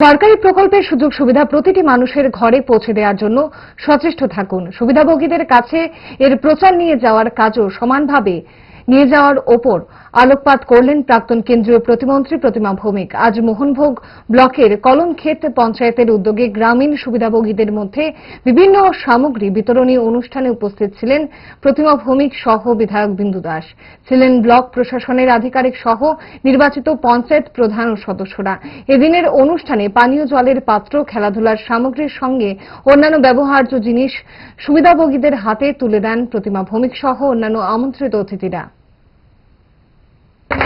সরকারি প্রকল্পের সুযোগ সুবিধা প্রতিটি মানুষের ঘরে পৌঁছে দেওয়ার জন্য সচেষ্ট থাকুন। সুবিধাভোগীদের কাছে এর প্রচার নিয়ে যাওয়ার কাজও সমানভাবে নিয়ে যাওয়ার ওপর আলোকপাত করলেন প্রাক্তন কেন্দ্রীয় প্রতিমন্ত্রী প্রতিমা ভৌমিক। আজ মোহনভোগ ব্লকের কলমক্ষেত পঞ্চায়েতের উদ্যোগে গ্রামীণ সুবিধাভোগীদের মধ্যে বিভিন্ন সামগ্রী বিতরণী অনুষ্ঠানে উপস্থিত ছিলেন প্রতিমা ভৌমিক সহ বিধায়ক বিন্দু দাস। ছিলেন ব্লক প্রশাসনের আধিকারিক সহ নির্বাচিত পঞ্চায়েত প্রধান ও সদস্যরা। এদিনের অনুষ্ঠানে পানীয় জলের পাত্র, খেলাধুলার সামগ্রীর সঙ্গে অন্যান্য ব্যবহার্য জিনিস সুবিধাভোগীদের হাতে তুলে দেন প্রতিমা ভৌমিক সহ অন্যান্য আমন্ত্রিত অতিথিরা।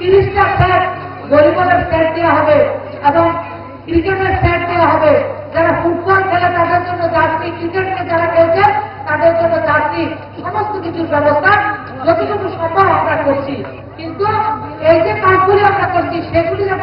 তিরিশটা সেট ভলিবলের সেট দেওয়া হবে এবং ক্রিকেটের সেট দেওয়া হবে। যারা ফুটবল খেলে তাদের জন্য জার্সি, ক্রিকেটকে যারা খেলছে তাদের জন্য জার্সি, সমস্ত কিছুর ব্যবস্থা যতটুকু সম্ভব আমরা করছি। কিন্তু এই যে কাজগুলি আমরা করছি, সেগুলি যেন